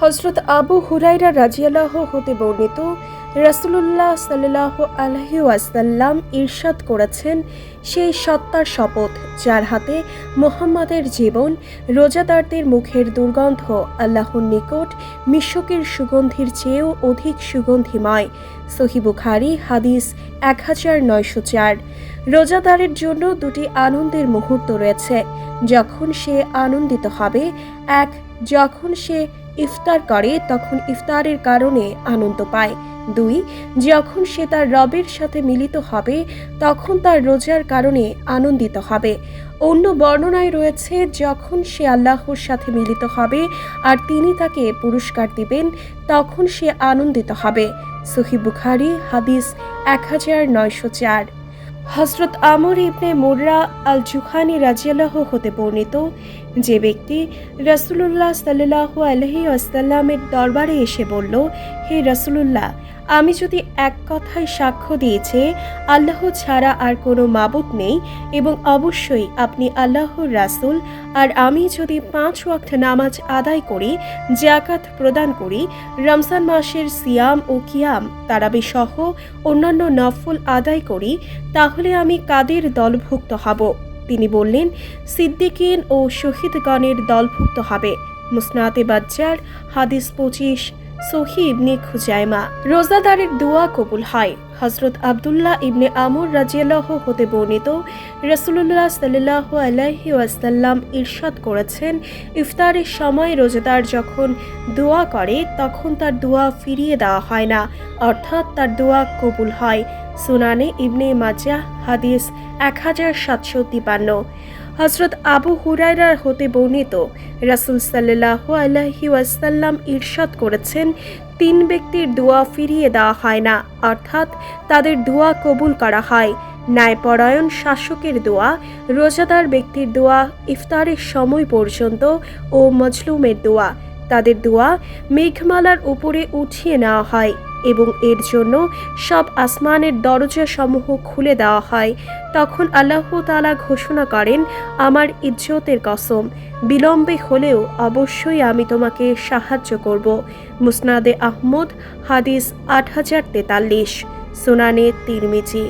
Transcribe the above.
হজরত আবু হুরাইরা রাজিয়াল্লাহ হতে বর্ণিত, রাসুলুল্লাহ সাল্লাহ আলহি ওয়াসাল্লাম ইরশাদ করেছেন সেই সত্তার শপথ, যার হাতে মোহাম্মদের জীবন, রোজাদারদের মুখের দুর্গন্ধ, আল্লাহর নিকট মিশকের সুগন্ধির চেয়েও অধিক সুগন্ধিময়। সহিবুখারি হাদিস এক হাজার নয়শো চার। রোজাদারের জন্য দুটি আনন্দের মুহূর্ত রয়েছে, যখন সে আনন্দিত হবে, এক, যখন সে ইফতার করে, তখন ইফতারের কারণে আনন্দ পায়। দুই, যখন সে তার রবের সাথে মিলিত হবে, তখন তার রোজার কারণে আনন্দিত হবে। অন্য বর্ণনায় রয়েছে, যখন সে আল্লাহর সাথে মিলিত হবে আর তিনি তাকে পুরস্কার দিবেন, তখন সে আনন্দিত হবে। সহি বুখারি, হাদিস এক হাজার নয়শো চার। হজরত আমর ইবনে মুর্রা আল জুখানি রাজিয়াল্লাহ হতে বর্ণিত যে ব্যক্তি রসুল্লাহ সাল্লাহ আলহি আসাল্লামের দরবারে এসে বলল, হে রসুল্লাহ আমি যদি এক কথায় সাক্ষ্য দিয়েছে, আল্লাহ ছাড়া আর কোনো মাবুত নেই এবং অবশ্যই আপনি আল্লাহর রাসুল। আর আমি যদি পাঁচ ওয়াক্ত নামাজ আদায় করি জাকাত প্রদান করি, রমজান মাসের সিয়াম ও কিয়াম তারাবি সহ অন্যান্য নফল আদায় করি, তাহলে আমি কাদের দলভুক্ত হব? তিনি বললেন, সিদ্দিকিন ও শহীদগণের দলভুক্ত হবে। মুসনাতে বাজ্জার, হাদিস পঁচিশ। সহি ইবনে খুজাইমা। রোজাদারের দোয়া কবুল হয়। হজরত আবদুল্লাহ ইবনে আমর রাজিয়াল্লাহ হতে বর্ণিত রসুল্লাহ সাল্লাহ আলাইহি ওয়াসাল্লাম ইরশাদ করেছেন, ইফতারের সময় রোজাদার যখন দোয়া করে, তখন তার দোয়া ফিরিয়ে দেওয়া হয় না, অর্থাৎ তার দোয়া কবুল হয়। সুনানে ইবনে মাজা হাদিস এক হাজার সাতশো তিপান্ন। হজরত আবু হুরাইরার হতে বর্ণিত, রাসুল সাল্লাহ আলহি ওয়াসাল্লাম ইরশাদ করেছেন, তিন ব্যক্তির দোয়া ফিরিয়ে দেওয়া হয় না, অর্থাৎ তাদের দোয়া কবুল করা হয়। ন্যায়পরায়ণ শাসকের দোয়া, রোজাদার ব্যক্তির দোয়া, ইফতারের সময় পর্যন্ত ও মজলুমের দোয়া। তাদের দোয়া মেঘমালার উপরে উঠিয়ে নেওয়া হয়। এবং এর জন্য সব আসমানের দরজা সমূহ খুলে দেওয়া হয়। তখন আল্লাহ তালা ঘোষণা করেন, আমার ইজ্জতের কসম, বিলম্বে হলেও অবশ্যই আমি তোমাকে সাহায্য করব। মুসনাদে আহমদ, হাদিস আট হাজার তেতাল্লিশ, সোনানে তিরমিজি।